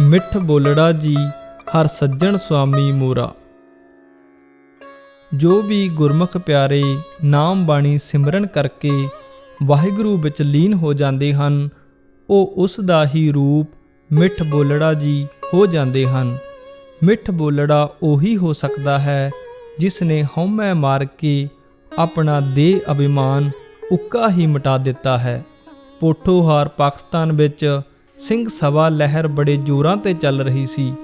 ਮਿੱਠ ਬੋਲੜਾ ਜੀ, ਹਰ ਸੱਜਣ ਸੁਆਮੀ ਮੋਰਾ। ਜੋ ਵੀ ਗੁਰਮੁਖ ਪਿਆਰੇ ਨਾਮ ਬਾਣੀ ਸਿਮਰਨ ਕਰਕੇ ਵਾਹਿਗੁਰੂ ਵਿੱਚ ਲੀਨ ਹੋ ਜਾਂਦੇ ਹਨ, ਉਹ ਉਸ ਦਾ ਹੀ ਰੂਪ ਮਿੱਠ ਬੋਲੜਾ ਜੀ ਹੋ ਜਾਂਦੇ ਹਨ। ਮਿੱਠ ਬੋਲੜਾ ਉਹੀ ਹੋ ਸਕਦਾ ਹੈ, ਜਿਸ ਨੇ ਹਉਮੈ ਮਾਰ ਕੇ ਆਪਣਾ ਦੇਹ ਅਭਿਮਾਨ ਉੱਕਾ ਹੀ ਮਿਟਾ ਦਿੱਤਾ ਹੈ। ਪੋਠੋਹਾਰ ਪਾਕਿਸਤਾਨ ਵਿੱਚ ਸਿੰਘ ਸਭਾ ਲਹਿਰ ਬੜੇ ਜ਼ੋਰਾਂ ਤੇ ਚੱਲ ਰਹੀ ਸੀ।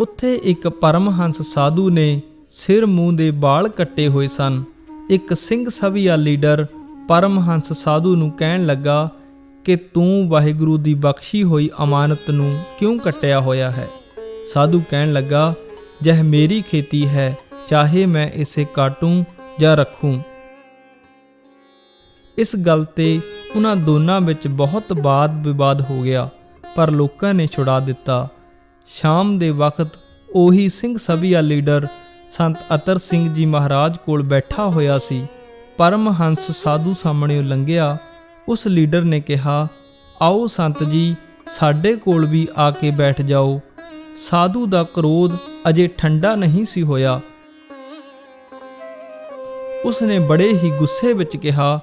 ਉੱਥੇ ਇੱਕ ਪਰਮਹੰਸ ਸਾਧੂ ਨੇ ਸਿਰ ਮੂੰਹ ਦੇ ਵਾਲ ਕੱਟੇ ਹੋਏ ਸਨ। ਇੱਕ ਸਿੰਘ ਸਭੀਆ ਲੀਡਰ ਪਰਮਹੰਸ ਸਾਧੂ ਨੂੰ ਕਹਿਣ ਲੱਗਾ ਕਿ ਤੂੰ ਵਾਹਿਗੁਰੂ ਦੀ ਬਖਸ਼ੀ ਹੋਈ ਅਮਾਨਤ ਨੂੰ ਕਿਉਂ ਕੱਟਿਆ ਹੋਇਆ ਹੈ? ਸਾਧੂ ਕਹਿਣ ਲੱਗਾ, ਜਹ ਮੇਰੀ ਖੇਤੀ ਹੈ, ਚਾਹੇ ਮੈਂ ਇਸੇ ਕਾਟੂੰ ਜਾਂ ਰੱਖੂੰ। ਇਸ ਗੱਲ ਤੇ ਉਹਨਾਂ ਦੋਨਾਂ ਵਿੱਚ ਬਹੁਤ ਬਾਦ ਵਿਵਾਦ ਹੋ ਗਿਆ, ਪਰ ਲੋਕਾਂ ਨੇ ਛੁਡਾ ਦਿੱਤਾ। ਸ਼ਾਮ ਦੇ ਵਕਤ ਉਹੀ ਸਿੰਘ ਸਭੀਆ ਲੀਡਰ ਸੰਤ ਅਤਰ ਸਿੰਘ ਜੀ ਮਹਾਰਾਜ ਕੋਲ ਬੈਠਾ ਹੋਇਆ ਸੀ। ਪਰਮਹੰਸ ਸਾਧੂ ਸਾਹਮਣੇ ਲੰਘਿਆ। ਉਸ ਲੀਡਰ ਨੇ ਕਿਹਾ, ਆਓ ਸੰਤ ਜੀ, ਸਾਡੇ ਕੋਲ ਵੀ ਆ ਕੇ ਬੈਠ ਜਾਓ। ਸਾਧੂ ਦਾ ਕ੍ਰੋਧ ਅਜੇ ਠੰਡਾ ਨਹੀਂ ਸੀ ਹੋਇਆ। ਉਸਨੇ ਬੜੇ ਹੀ ਗੁੱਸੇ ਵਿੱਚ ਕਿਹਾ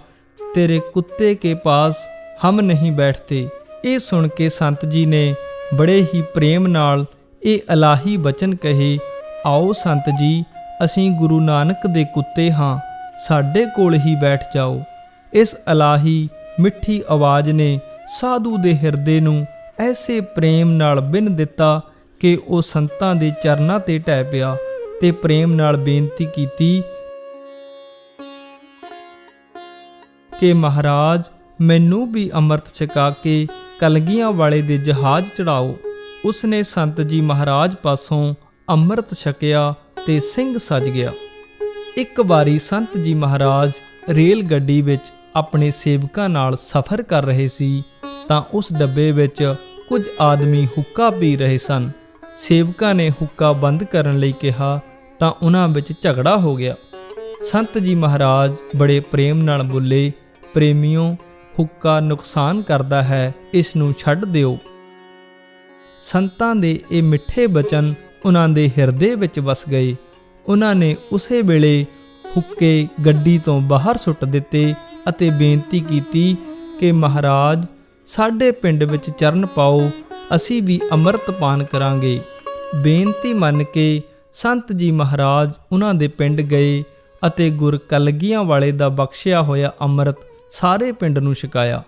ਤੇਰੇ ਕੁੱਤੇ ਕੇ ਪਾਸ ਹਮ ਨਹੀਂ ਬੈਠਤੇ। ਇਹ ਸੁਣ ਕੇ ਸੰਤ ਜੀ ਨੇ ਬੜੇ ਹੀ ਪ੍ਰੇਮ ਨਾਲ ਇਹ ਅਲਾਹੀ ਬਚਨ ਕਹੇ, ਆਓ ਸੰਤ ਜੀ, ਅਸੀਂ ਗੁਰੂ ਨਾਨਕ ਦੇ ਕੁੱਤੇ ਹਾਂ, ਸਾਡੇ ਕੋਲ ਹੀ ਬੈਠ ਜਾਓ। ਇਸ ਅਲਾਹੀ ਮਿੱਠੀ ਆਵਾਜ਼ ਨੇ ਸਾਧੂ ਦੇ ਹਿਰਦੇ ਨੂੰ ਐਸੇ ਪ੍ਰੇਮ ਨਾਲ ਬਿਨ ਦਿੱਤਾ ਕਿ ਉਹ ਸੰਤਾਂ ਦੇ ਚਰਨਾਂ ਤੇ ਟਹਿ ਪਿਆ ਤੇ ਪ੍ਰੇਮ ਨਾਲ ਬੇਨਤੀ ਕੀਤੀ ਕਿ ਮਹਾਰਾਜ, ਮੈਨੂੰ ਵੀ ਅੰਮ੍ਰਿਤ ਛਕਾ ਕੇ ਕਲਗੀਆਂ ਵਾਲੇ ਦੇ ਜਹਾਜ਼ ਚੜਾਓ ਉਸਨੇ ਸੰਤ ਜੀ ਮਹਾਰਾਜ ਪਾਸੋਂ ਅੰਮ੍ਰਿਤ ਛਕਿਆ ਤੇ ਸਿੰਘ ਸਜ ਗਿਆ। ਇੱਕ ਵਾਰੀ ਸੰਤ ਜੀ ਮਹਾਰਾਜ ਰੇਲ ਗੱਡੀ ਵਿੱਚ ਆਪਣੇ ਸੇਵਕਾਂ ਨਾਲ ਸਫ਼ਰ ਕਰ ਰਹੇ ਸੀ, ਤਾਂ ਉਸ ਡੱਬੇ ਵਿੱਚ ਕੁਝ ਆਦਮੀ ਹੁੱਕਾ ਪੀ ਰਹੇ ਸਨ। ਸੇਵਕਾਂ ਨੇ ਹੁੱਕਾ ਬੰਦ ਕਰਨ ਲਈ ਕਿਹਾ, ਤਾਂ ਉਹਨਾਂ ਵਿੱਚ ਝਗੜਾ ਹੋ ਗਿਆ। ਸੰਤ ਜੀ ਮਹਾਰਾਜ ਬੜੇ ਪ੍ਰੇਮ ਨਾਲ ਬੋਲੇ ਪ੍ਰੇਮਿਓ, ਹੁੱਕਾ ਨੁਕਸਾਨ ਕਰਦਾ ਹੈ, ਇਸ ਨੂੰ ਛੱਡ ਦਿਓ। ਸੰਤਾਂ ਦੇ ਇਹ ਮਿੱਠੇ ਬਚਨ ਉਹਨਾਂ ਦੇ ਹਿਰਦੇ ਵਿੱਚ ਵਸ ਗਏ। ਉਹਨਾਂ ਨੇ ਉਸੇ ਵੇਲੇ ਹੁੱਕੇ ਗੱਡੀ ਤੋਂ ਬਾਹਰ ਸੁੱਟ ਦਿੱਤੇ ਅਤੇ ਬੇਨਤੀ ਕੀਤੀ ਕਿ ਮਹਾਰਾਜ, ਸਾਡੇ ਪਿੰਡ ਵਿੱਚ ਚਰਨ ਪਾਓ, ਅਸੀਂ ਵੀ ਅੰਮ੍ਰਿਤਪਾਨ ਕਰਾਂਗੇ। ਬੇਨਤੀ ਮੰਨ ਕੇ ਸੰਤ ਜੀ ਮਹਾਰਾਜ ਉਹਨਾਂ ਦੇ ਪਿੰਡ ਗਏ ਅਤੇ ਗੁਰ ਕਲਗੀਆਂ ਵਾਲੇ ਦਾ ਬਖਸ਼ਿਆ ਹੋਇਆ ਅੰਮ੍ਰਿਤ ਸਾਰੇ ਪਿੰਡ ਨੂੰ ਛਕਾਇਆ।